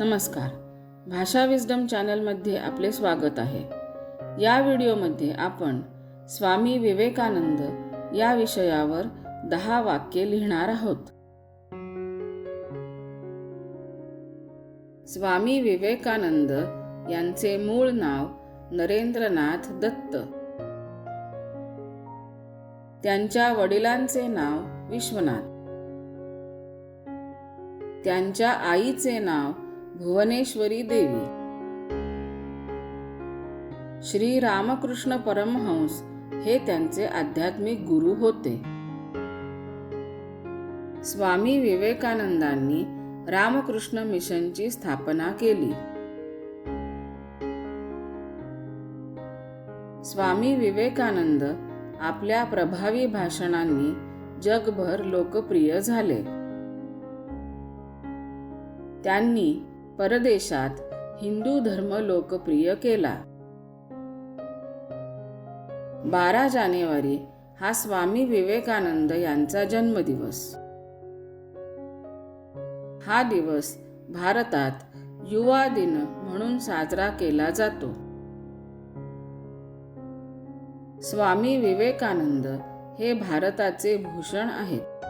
नमस्कार. भाषा विजडम चॅनलमध्ये आपले स्वागत आहे. या व्हिडिओमध्ये आपण स्वामी विवेकानंद या विषयावर दहा वाक्ये लिहिणार आहोत. स्वामी विवेकानंद यांचे मूळ नाव नरेंद्रनाथ दत्त. त्यांच्या वडिलांचे नाव विश्वनाथ. त्यांच्या आईचे नाव भुवनेश्वरी देवी। श्री रामकृष्ण परमहंस हे त्यांचे आध्यात्मिक गुरु होते. स्वामी विवेकानंदांनी रामकृष्ण मिशनची स्थापना केली. स्वामी विवेकानंद आपल्या प्रभावी भाषणांनी जगभर लोकप्रिय झाले. त्यांनी परदेशात हिंदू धर्म लोकप्रिय केला. बारा जानेवारी हा स्वामी विवेकानंद यांचा जन्मदिवस. हा दिवस भारतात युवा दिन म्हणून साजरा केला जातो. स्वामी विवेकानंद हे भारताचे भूषण आहेत.